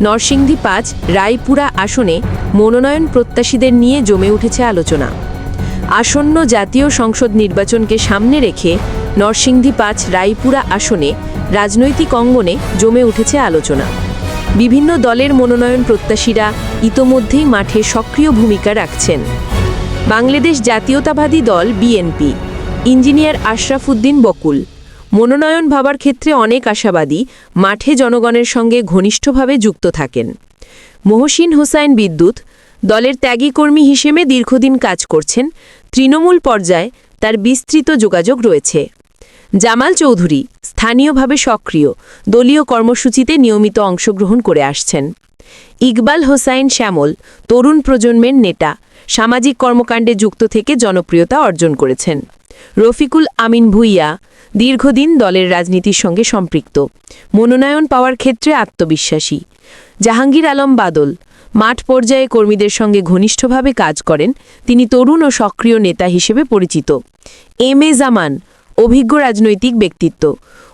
নরসিংদী পাঁচ, রায়পুরা আসনে মনোনয়ন প্রত্যাশীদের নিয়ে জমে উঠেছে আলোচনা। আসন্ন জাতীয় সংসদ নির্বাচনকে সামনে রেখে নরসিংদী পাঁচ, রায়পুরা আসনে রাজনৈতিক অঙ্গনে জমে উঠেছে আলোচনা। বিভিন্ন দলের মনোনয়ন প্রত্যাশীরা ইতোমধ্যেই মাঠে সক্রিয় ভূমিকা রাখছেন। বাংলাদেশ জাতীয়তাবাদী দল বিএনপি। ইঞ্জিনিয়ার আশরাফ উদ্দিন বকুল। মনোনয়ন ভাবার ক্ষেত্রে অনেক আশাবাদী, মাঠে জনগণের সঙ্গে ঘনিষ্ঠভাবে যুক্ত থাকেন। মহসিন হোসাইন বিদ্যুৎ, দলের ত্যাগী কর্মী হিসেবে দীর্ঘদিন কাজ করছেন, তৃণমূল পর্যায়ে তার বিস্তৃত যোগাযোগ রয়েছে। জামাল চৌধুরী স্থানীয়ভাবে সক্রিয়, দলীয় কর্মসূচিতে নিয়মিত অংশগ্রহণ করে আসছেন। ইকবাল হোসাইন শ্যামল, তরুণ প্রজন্মের নেতা সামাজিক কর্মকাণ্ডে যুক্ত থেকে জনপ্রিয়তা অর্জন করেছেন। রফিকুল আমিন ভুইয়া দীর্ঘদিন দলের রাজনীতির সঙ্গে সম্পৃক্ত। মনোনয়ন পাওয়ার ক্ষেত্রে আত্মবিশ্বাসী। জাহাঙ্গীর আলম বাদল মাঠ পর্যায়ে কর্মীদের সঙ্গে ঘনিষ্ঠভাবে কাজ করেন। তিনি তরুণ ও সক্রিয় নেতা হিসেবে পরিচিত। এম এ জামান অভিজ্ঞ রাজনৈতিক ব্যক্তিত্ব।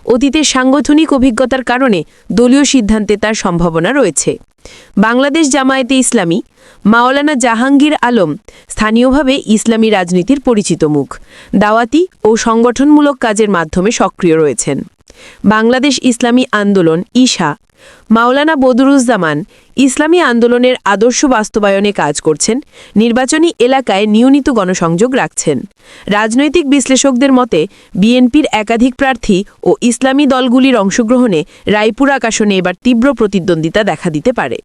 অতীতের সাংগঠনিক অভিজ্ঞতার কারণে দলীয় সিদ্ধান্তে তার সম্ভাবনা রয়েছে। বাংলাদেশ জামায়াতে ইসলামী, মাওলানা জাহাঙ্গীর আলম স্থানীয়ভাবে ইসলামী রাজনীতির পরিচিত মুখ। দাওয়াতি ও সংগঠনমূলক কাজের মাধ্যমে সক্রিয় রয়েছেন। বাংলাদেশ ইসলামী আন্দোলন ইশা মাওলানা বদরুজ্জামান ইসলামী আন্দোলনের আদর্শ বাস্তবায়নে কাজ করছেন, নির্বাচনী এলাকায় নিয়মিত গণসংযোগ রাখছেন। রাজনৈতিক বিশ্লেষকদের মতে, বিএনপির একাধিক প্রার্থী ও ইসলামী দলগুলির অংশগ্রহণে রায়পুর আকাশনে এবার তীব্র প্রতিদ্বন্দ্বিতা দেখা দিতে পারে।